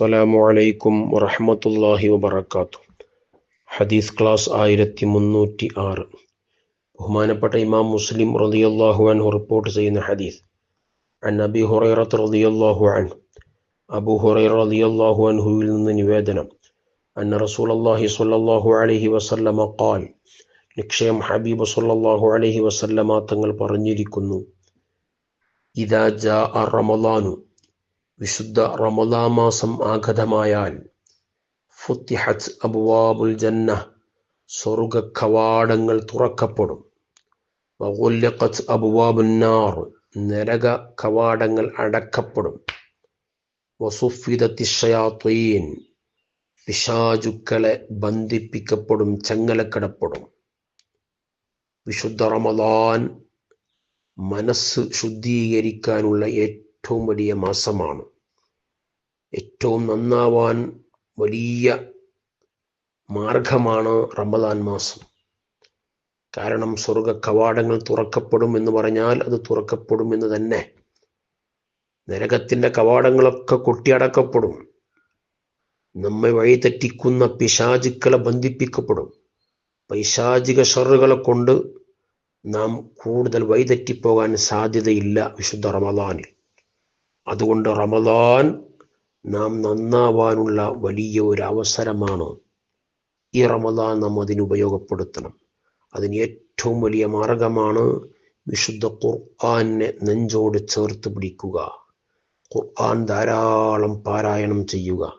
അസ്സലാമു അലൈക്കും വറഹമത്തല്ലാഹി വബറകാതുഹു. ഹദീസ് ക്ലാസ് ആയിരത്തി മുന്നൂറ്റി ആറ് ബഹുമാനപ്പെട്ട ഇമാം മുസ്ലിം റളിയല്ലാഹു അൻഹു റിപ്പോർട്ട് ചെയ്യുന്ന ഹദീസ്. അൻ അബി ഹുറൈറത്ത് റളിയല്ലാഹു അൻ അബു ഹുറൈറ റളിയല്ലാഹു അൻഹുവിൽ നിന്ന് നിവേദനം. അൻ അന്ന റസൂലല്ലാഹി സ്വല്ലല്ലാഹു അലൈഹി വസല്ലമ ഖാൽ നിക്ഷയം ഹബീബ് സ്വല്ലല്ലാഹു അലൈഹി വസല്ലമ തങ്ങൾ പറഞ്ഞിരിക്കുന്നു. ഇദാ ജാ റമളാനു വിശുദ്ധ റമദാ മാസം ആഗതമായാൽ ഫുത്തിഹത്ത് അബുവാബുൽ ജന്ന സ്വർഗ കവാടങ്ങൾ തുറക്കപ്പെടും. വഗുല്ലിഖത്ത് അബുവാബുന്നാർ നരക കവാടങ്ങൾ അടക്കപ്പെടും. വസുഫിദത്തിഷയാത്വീൻ പിശാചുക്കളെ ബന്ധിപ്പിക്കപ്പെടും ചങ്ങലക്കിടപ്പെടും. വിശുദ്ധ റമദാൻ മനസ്സ് ശുദ്ധീകരിക്കാനുള്ള ഏറ്റവും വലിയ മാസമാണ്. ഏറ്റവും നന്നാവാൻ വലിയ മാർഗമാണ് റമദാൻ മാസം. കാരണം സ്വർഗ കവാടങ്ങൾ തുറക്കപ്പെടും എന്ന് പറഞ്ഞാൽ അത് തുറക്കപ്പെടും എന്ന് തന്നെ. നരകത്തിന്റെ കവാടങ്ങളൊക്കെ കൊട്ടിയടക്കപ്പെടും. നമ്മെ വഴിതെറ്റിക്കുന്ന പിശാചുക്കളെ ബന്ധിപ്പിക്കപ്പെടും. പൈശാചിക ഷറുകളെ കൊണ്ട് നാം കൂടുതൽ വഴിതെറ്റിപ്പോകാൻ സാധ്യതയില്ല വിശുദ്ധ റമദാനിൽ. അതുകൊണ്ട് റമദാൻ നാം നന്നാവാനുള്ള വലിയ ഒരു അവസരമാണ് ഈ റമദാൻ നാം അതിന് ഉപയോഗപ്പെടുത്തണം. അതിന് ഏറ്റവും വലിയ മാർഗമാണ് വിശുദ്ധ ഖുർആാനെ നെഞ്ചോട് ചേർത്ത് പിടിക്കുക. ഖുർആൻ ധാരാളം പാരായണം ചെയ്യുക.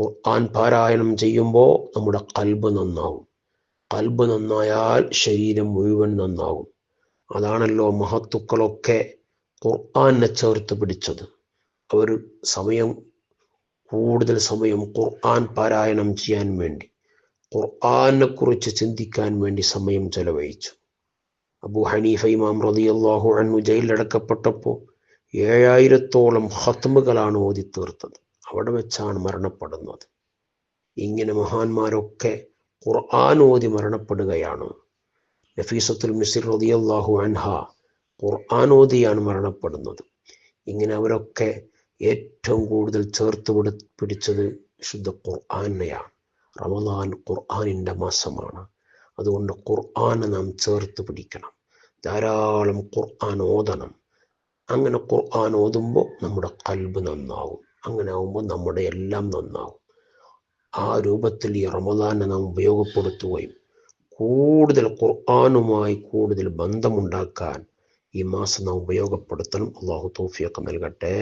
ഖുർആൻ പാരായണം ചെയ്യുമ്പോൾ നമ്മുടെ കൽബ് നന്നാവും. കൽബ് നന്നായാൽ ശരീരം മുഴുവൻ നന്നാവും. അതാണല്ലോ മഹത്തുക്കളൊക്കെ ഖുർആനെ ചേർത്ത് പിടിച്ചത്. അവർ സമയം കൂടുതൽ സമയം ഖുർആൻ പാരായണം ചെയ്യാൻ വേണ്ടി ഖുർആനെ കുറിച്ച് ചിന്തിക്കാൻ വേണ്ടി സമയം ചെലവഴിച്ചു. അബു ഹനീഫ ഇമാം റളിയല്ലാഹു അൻഹു ജയിലിലടക്കപ്പെട്ടപ്പോൾ ഏഴായിരത്തോളം ഹത്മുകളാണ് ഓതി തീർത്തത് അവിടെ വെച്ചാണ് മരണപ്പെടുന്നത്. ഇങ്ങനെ മഹാന്മാരൊക്കെ ഖുർആൻ ഓതി മരണപ്പെടുകയാണ്. നഫീസത്തുൽ മിസിർ റളിയല്ലാഹു അൻഹ ഖുർആൻ ഓതിയാണ് മരണപ്പെടുന്നത്. ഇങ്ങനെ അവരൊക്കെ ഏറ്റവും കൂടുതൽ ചേർത്ത് പിടി പിടിച്ചത് വിശുദ്ധ ഖുർആനെയാണ്. റമദാൻ ഖുർആാനിന്റെ മാസമാണ്. അതുകൊണ്ട് ഖുർആനെ നാം ചേർത്ത് പിടിക്കണം. ധാരാളം ഖുർആൻ ഓതണം. അങ്ങനെ ഖുർആൻ ഓതുമ്പോൾ നമ്മുടെ കൽബ് നന്നാവും. അങ്ങനെ ആവുമ്പോൾ നമ്മുടെ എല്ലാം നന്നാവും. ആ രൂപത്തിൽ ഈ റമദാനെ നാം ഉപയോഗപ്പെടുത്തുകയും കൂടുതൽ ഖുർആനുമായി കൂടുതൽ ബന്ധമുണ്ടാക്കാൻ ഈ മാസം നാം ഉപയോഗപ്പെടുത്തണം അള്ളാഹു തോഫിയൊക്കെ നൽകട്ടെ.